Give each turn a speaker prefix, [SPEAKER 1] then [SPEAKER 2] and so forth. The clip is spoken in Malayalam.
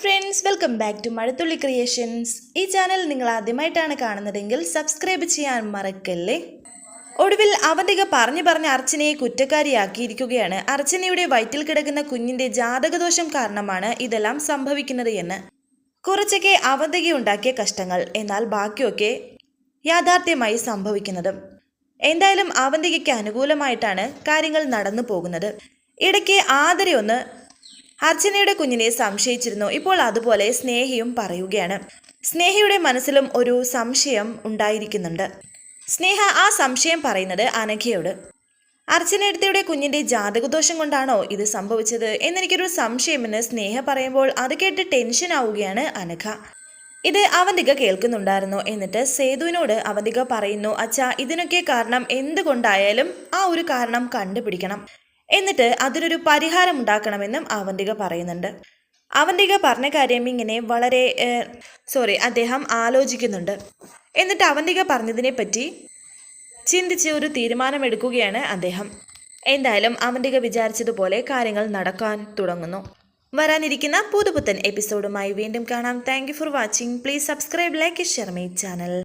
[SPEAKER 1] Friends welcome back to Mazhathulli creations ഈ ചാനൽ നിങ്ങൾ ആദ്യമായിട്ടാണ് കാണുന്നതെങ്കിൽ സബ്സ്ക്രൈബ് ചെയ്യാൻ മറക്കല്ലേ? ഒടുവിൽ അവന്തിക പറഞ്ഞു പറഞ്ഞ് അർച്ചനയെ കുറ്റക്കാരിയാക്കിയിരിക്കുകയാണ്. അർച്ചനയുടെ വയറ്റിൽ കിടക്കുന്ന കുഞ്ഞിന്റെ ജാതകദോഷം കാരണമാണ് ഇതെല്ലാം സംഭവിക്കുന്നത് എന്ന്. കുറച്ചൊക്കെ അവന്തിക ഉണ്ടാക്കിയ കഷ്ടങ്ങൾ എന്നാൽ ബാക്കിയൊക്കെ യാഥാർത്ഥ്യമായി സംഭവിക്കുന്നതും. എന്തായാലും അവന്തികയ്ക്ക് അനുകൂലമായിട്ടാണ് കാര്യങ്ങൾ നടന്നു പോകുന്നത്. ഇടയ്ക്ക് ആദരയൊന്ന് അർച്ചനയുടെ കുഞ്ഞിനെ സംശയിച്ചിരുന്നു. ഇപ്പോൾ അതുപോലെ സ്നേഹയും പറയുകയാണ്. സ്നേഹയുടെ മനസ്സിലും ഒരു സംശയം ഉണ്ടായിരിക്കുന്നുണ്ട്. സ്നേഹ ആ സംശയം പറയുന്നത് അനഘയോട്. അർച്ചനയുടെ കുഞ്ഞിന്റെ ജാതകദോഷം കൊണ്ടാണോ ഇത് സംഭവിച്ചത്? എന്നെനിക്കൊരു സംശയമെന്ന് സ്നേഹ പറയുമ്പോൾ അത് കേട്ട് ടെൻഷൻ ആവുകയാണ് അനഘ. ഇത് അവന്തിക കേൾക്കുന്നുണ്ടായിരുന്നു. എന്നിട്ട് സേതുവിനോട് അവന്തിക പറയുന്നു അച്ഛാ ഇതിനൊക്കെ കാരണം എന്തുകൊണ്ടായാലും ആ ഒരു കാരണം കണ്ടുപിടിക്കണം. എന്നിട്ട് അതിനൊരു പരിഹാരം ഉണ്ടാക്കണമെന്നും അവന്തിക പറയുന്നുണ്ട്. അവന്തിക പറഞ്ഞ കാര്യം ഇങ്ങനെ വളരെ സോറി അദ്ദേഹം ആലോചിക്കുന്നുണ്ട്. എന്നിട്ട് അവന്തിക പറഞ്ഞതിനെപ്പറ്റി ചിന്തിച്ച് ഒരു തീരുമാനമെടുക്കുകയാണ് അദ്ദേഹം. എന്തായാലും അവന്തിക വിചാരിച്ചതുപോലെ കാര്യങ്ങൾ നടക്കാൻ തുടങ്ങുന്നു. വരാനിരിക്കുന്ന പുതുപുത്തൻ എപ്പിസോഡുമായി വീണ്ടും കാണാം. Thank for watching please subscribe like share my channel